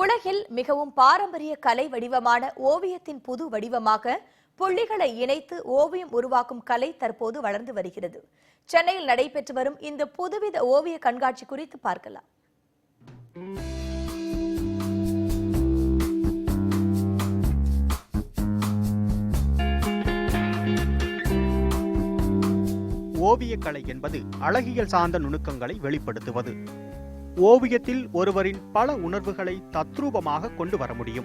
உலகில் மிகவும் பாரம்பரிய கலை வடிவமான ஓவியத்தின் புது வடிவமாக புள்ளிகளை இணைத்து ஓவியம் உருவாக்கும் கலை தற்போது வளர்ந்து வருகிறது. சென்னையில் நடைபெற்று வரும் இந்த புதுவித ஓவிய கண்காட்சி குறித்து பார்க்கலாம். ஓவியக்கலை என்பது அழகியல் சார்ந்த நுணுக்கங்களை வெளிப்படுத்துவது. ஓவியத்தில் ஒருவரின் பல உணர்வுகளை தத்ரூபமாக கொண்டு வர முடியும்.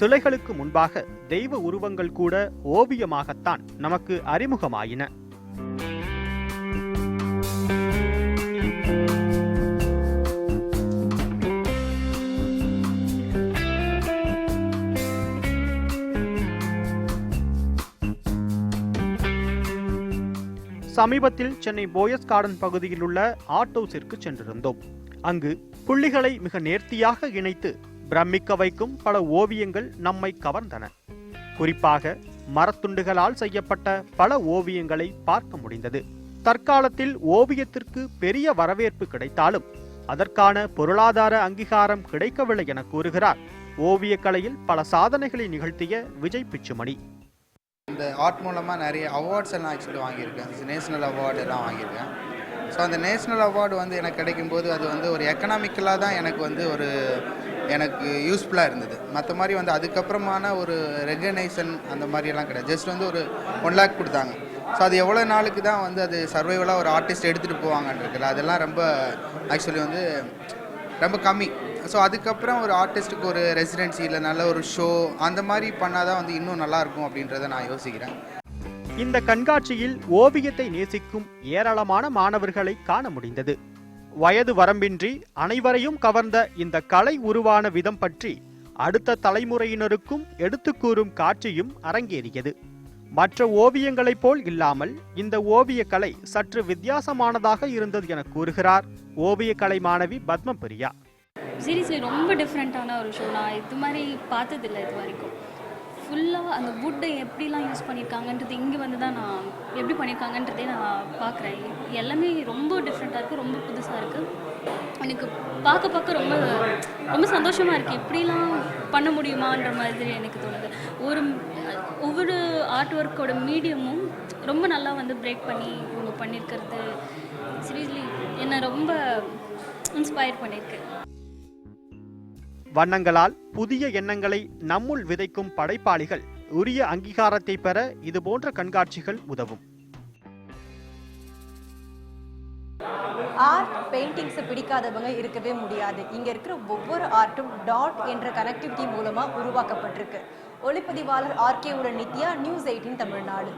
சிலைகளுக்கு முன்பாக தெய்வ உருவங்கள் கூட ஓவியமாகத்தான் நமக்கு அறிமுகமாயின. சமீபத்தில் சென்னை போயஸ் கார்டன் பகுதியில் உள்ள ஆட்டோஸிற்கு சென்றிருந்தோம். அங்கு புள்ளிகளை மிக நேர்த்தியாக இணைத்து பிரமிக்க வைக்கும் பல ஓவியங்கள் நம்மை கவர்ந்தன. குறிப்பாக மரத்துண்டுகளால் செய்யப்பட்ட பல ஓவியங்களை பார்க்க முடிந்தது. தற்காலத்தில் ஓவியத்திற்கு பெரிய வரவேற்பு கிடைத்தாலும் அதற்கான பொருளாதார அங்கீகாரம் கிடைக்கவில்லை என கூறுகிறார். ஓவியக்கலையில் பல சாதனைகளை நிகழ்த்திய விஜய் பிச்சுமணி. இந்த ஆர்ட் மூலமாக நிறைய அவார்ட்ஸ் எல்லாம் ஆக்சுவலி வாங்கியிருக்கேன். நேஷனல் அவார்டு எல்லாம் வாங்கியிருக்கேன். ஸோ அந்த நேஷ்னல் அவார்டு வந்து எனக்கு கிடைக்கும்போது அது வந்து ஒரு எக்கனாமிக்கலாக தான் எனக்கு வந்து ஒரு எனக்கு யூஸ்ஃபுல்லாக இருந்தது. மற்ற மாதிரி வந்து அதுக்கப்புறமான ஒரு ரெகனைசன் அந்த மாதிரியெல்லாம் கிடையாது. ஜஸ்ட் வந்து ஒரு ஒன் லேக் கொடுத்தாங்க. ஸோ அது எவ்வளோ நாளுக்கு தான் வந்து அது சர்வைவலாக ஒரு ஆர்டிஸ்ட் எடுத்துகிட்டு போவாங்கன்றதுல அதெல்லாம் ரொம்ப ஆக்சுவலி வந்து ரொம்ப கம்மி. ஸோ அதுக்கப்புறம் ஒரு ஆர்டிஸ்ட்டுக்கு ஒரு ரெசிடென்சி இல்லை நல்ல ஒரு ஷோ அந்த மாதிரி பண்ணால் தான் வந்து இன்னும் நல்லாயிருக்கும் அப்படின்றத நான் யோசிக்கிறேன். இந்த கண்காட்சியில் ஓவியத்தை நேசிக்கும் ஏராளமான மாணவர்களை காண முடிந்தது. வயது வரம்பின்றி அனைவரையும் கவர்ந்த இந்த கலை உருவான விதம் பற்றி அடுத்த தலைமுறையினருக்கும் எடுத்துக்கூறும் காட்சியும் அரங்கேறியது. மற்ற ஓவியங்களைப் போல் இல்லாமல் இந்த ஓவியக்கலை கலை சற்று வித்தியாசமானதாக இருந்தது என கூறுகிறார் ஓவியக்கலை மாணவி பத்மபிரியா. சீரியஸ்லி ரொம்ப டிஃப்ரெண்ட்டான ஒரு ஷோ நான் இது மாதிரி பார்த்ததில்லை இது வரைக்கும். ஃபுல்லாக அந்த வுட்டை எப்படிலாம் யூஸ் பண்ணியிருக்காங்கன்றது இங்கே வந்து தான் நான் எப்படி பண்ணியிருக்காங்கன்றதே நான் பார்க்குறேன் எல்லாமே ரொம்ப டிஃப்ரெண்ட்டாக இருக்குது ரொம்ப புதுசாக இருக்குது எனக்கு பார்க்க பார்க்க ரொம்ப ரொம்ப சந்தோஷமாக இருக்குது இப்படிலாம் பண்ண முடியுமான்ற மாதிரி எனக்கு தோணுது. ஒரு ஒவ்வொரு ஆர்ட் ஒர்க்கோட மீடியமும் ரொம்ப நல்லா வந்து பிரேக் பண்ணி இவங்க பண்ணியிருக்கிறது சீரியஸ்லி என்னை ரொம்ப இன்ஸ்பயர் பண்ணியிருக்கு வண்ணங்களால் புதிய எண்ணங்களை நம்முள் விதைக்கும் படைப்பாளிகள் உரிய அங்கீகாரத்தை பெற இதுபோன்ற கண்காட்சிகள் உதவும். ஆர்ட் பெயிண்டிங்ஸை பிடிக்காதவங்க இருக்கவே முடியாது. இங்கே இருக்கிற ஒவ்வொரு ஆர்ட்டும் டாட் என்ற கனெக்டிவிட்டி மூலமாக உருவாக்கப்பட்டிருக்கு. ஒளிப்பதிவாளர் ஆர்கே உடன் நித்யா நியூஸ் எயிட்டின் தமிழ்நாடு.